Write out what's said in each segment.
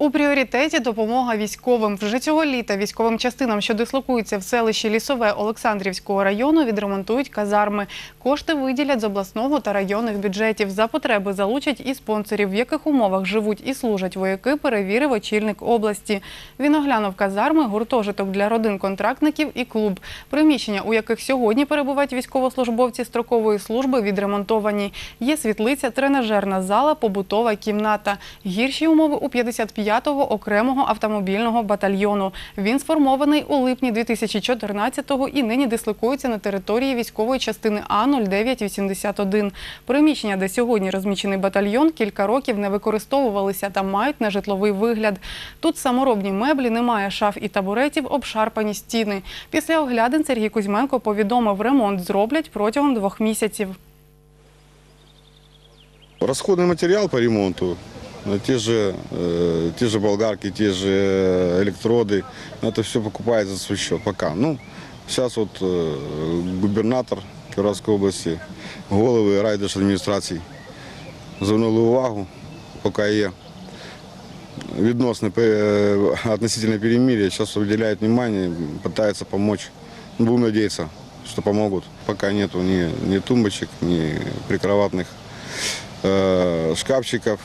У пріоритеті допомога військовим. Вже цього літа військовим частинам, що дислокуються в селищі Лісове Олександрівського району, відремонтують казарми. Кошти виділять з обласного та районних бюджетів. За потреби залучать і спонсорів, в яких умовах живуть і служать вояки, перевірив очільник області. Він оглянув казарми, гуртожиток для родин контрактників і клуб. Приміщення, у яких сьогодні перебувають військовослужбовці строкової служби, відремонтовані. Є світлиця, тренажерна зала, побутова кімната. Гірші умови у 55-го окремого автомобільного батальйону. Він сформований у липні 2014-го і нині дислокується на території військової частини А-0981. Приміщення, де сьогодні розміщений батальйон, кілька років не використовувалися та мають нежитловий вигляд. Тут саморобні меблі, немає шаф і табуретів, обшарпані стіни. Після оглядин Сергій Кузьменко повідомив, ремонт зроблять протягом двох місяців. Расходный материал по ремонту, те же, э, те же болгарки, те же электроды, это все покупается за свой счет пока. Ну, сейчас вот э, губернатор Кіровоградської області, голови райдержадміністрації звернули увагу, поки є відносне пе- относительно перемирия, сейчас уделяют внимание, пытаются помочь. Ну, Будем надеяться, что помогут. Пока нету ни, ни тумбочек, ни прикроватных э, шкафчиков.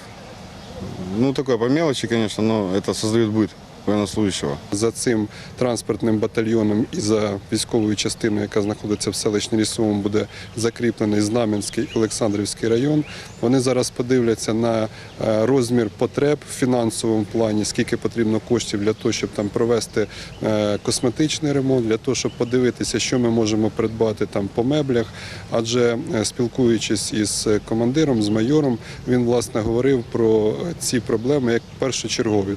Ну, такое по мелочи, конечно, но это создает быт военнослужащего. За цим транспортним батальйоном і за військовою частиною, яка знаходиться в селищній лісовому, буде закріплений Знам'янський Олександрівський район. Вони зараз подивляться на е, розмір потреб в фінансовому плані, скільки потрібно коштів для того, щоб там провести е, косметичний ремонт, для того, щоб подивитися, що ми можемо придбати там по меблях. Адже е, спілкуючись із командиром, з майором, він власне говорив про ці проблеми як першочергові.